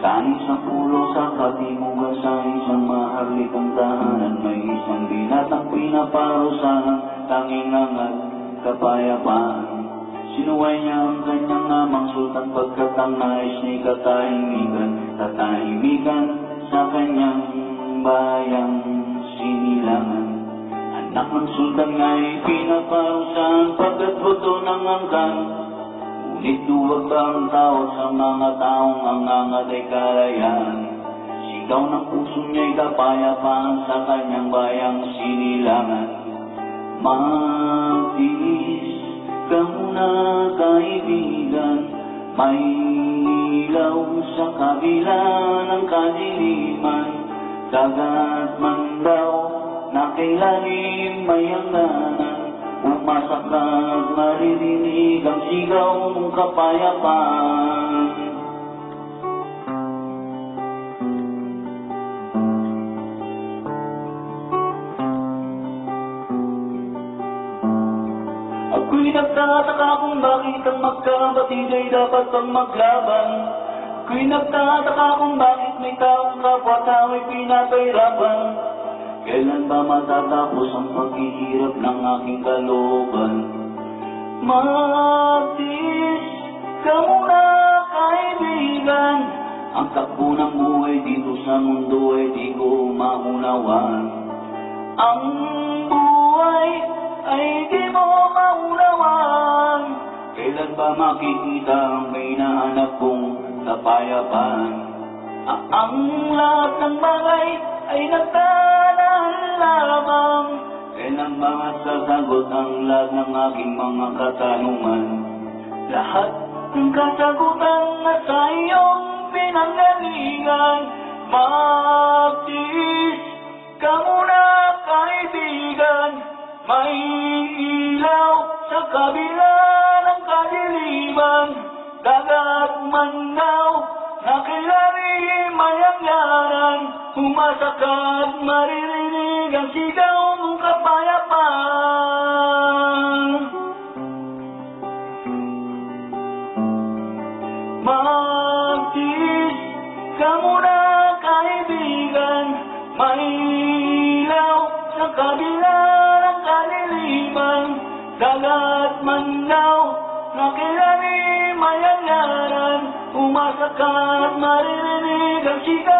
Tanging sa pulo sa katimugan sa isang maharlikang tahanan? May isang binatang pinaparusahan Tanging angat kapayapaan Sinuway niya ang kanyang namang sultan Pagkat ang nais ni katahimikan Katahimikan sa kanyang bayang sinilangan. Anak ng sultan nga'y pinaparusahan Pagkat buto ng angkan Ngunit duwag ba ang tawag sa mga taong angangat ay kalayaan Sigaw ng puso niya'y kapayapaan sa kanyang bayang sinilangan. Magtiis ka muna kaibigan. May ilaw sa kabila ng kadiliman. Dagat man daw na kailalim may hangganan. Umasak at maririnig ang sigaw mong kapayapaan. Ako'y nagtataka kung bakit ang magkabatid ay dapat pang maglaban. Ako'y nagtataka kung bakit may taong kapwa-tao ay pinapahirapan. Kailan ba matatapos ang paghihirap ng aking kalooban? Magtiis ka muna kaibigan Ang takbo ng buhay dito sa mundo ay di ko maunawan. Ang buhay ay di mo maunawan. Kailan ba makikita ang may nahanap kong kapayapaan? A- ang lahat ng bagay ay nagtalaan Ba masasagot ang lahat ng aking mga katanungan? Lahat ng kasagutan na sa iyong pinanggalingan Magtiis ka muna kaibigan May ilaw sa kabila ng kadiliman Dagat man daw na kilalim may hangganan Umasakat maririnig ang sigaw mong kapayapaan Magtiis ka muna kaibigan May ilaw sa kabila ng kaliliman Dagat man daw na kilalim may hangganan Umasakat maririnig ang sigaw mong kapayapaan